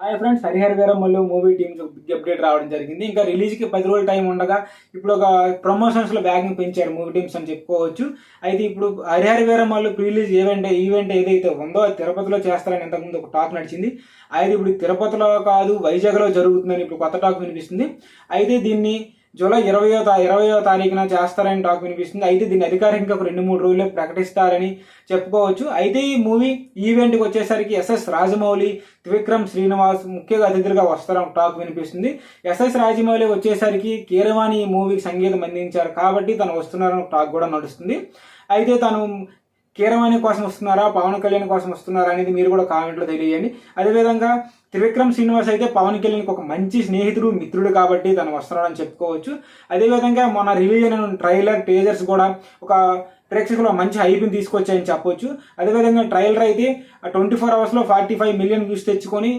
Hi friends Harihara Veeramallu movie teams big update రావడం జరిగింది. ఇంకా రిలీజ్కి పది రోజులు టైం ఉండగా ఇప్పుడు ఒక ప్రమోషన్స్లో బ్యాగింగ్ పెంచారు మూవీ టీమ్స్ అని చెప్పుకోవచ్చు. అయితే ఇప్పుడు Harihara Veeramallu release event event ఏదైతే ఉందో తిరుపతిలో చేస్తారని ఇంతకుముందు ఒక టాక్ నడిచింది. అయితే ఇప్పుడు తిరుపతిలో కాదు వైజాగ్లో జరుగుతుందని ఇప్పుడు కొత్త టాక్ వినిపిస్తుంది. అయితే దీన్ని జూలై ఇరవయో ఇరవయో తారీఖున చేస్తారని టాక్ వినిపిస్తుంది. అయితే దీన్ని అధికారికంగా ఒక రెండు మూడు రోజుల్లో ప్రకటిస్తారని చెప్పుకోవచ్చు. అయితే ఈ మూవీ ఈవెంట్కి వచ్చేసరికి ఎస్ఎస్ రాజమౌళి త్రివిక్రమ్ శ్రీనివాస్ ముఖ్య అతిథులుగా వస్తారని టాక్ వినిపిస్తుంది. ఎస్ఎస్ రాజమౌళి వచ్చేసరికి కీరవాణి ఈ మూవీకి సంగీతం అందించారు కాబట్టి తను వస్తున్నారని టాక్ కూడా నడుస్తుంది. అయితే తను కీరవాణి కోసం వస్తున్నారా? పవన్ కళ్యాణ్ కోసం వస్తున్నారా అనేది మీరు కూడా కామెంట్లో తెలియజేయండి. అదేవిధంగా త్రివిక్రమ్ శ్రీనివాస్ అయితే పవన్ కళ్యాణ్కి ఒక మంచి స్నేహితుడు మిత్రుడు కాబట్టి తను వస్తున్నాడని చెప్పుకోవచ్చు. అదేవిధంగా మొన్న రిలీజ్ అయిన ట్రైలర్ టేజర్స్ కూడా ఒక ప్రేక్షకులు మంచి హైప్ని తీసుకొచ్చాయని చెప్పొచ్చు. అదేవిధంగా ట్రైలర్ అయితే ట్వంటీ ఫోర్ అవర్స్లో ఫార్టీ ఫైవ్ మిలియన్ వ్యూస్ తెచ్చుకొని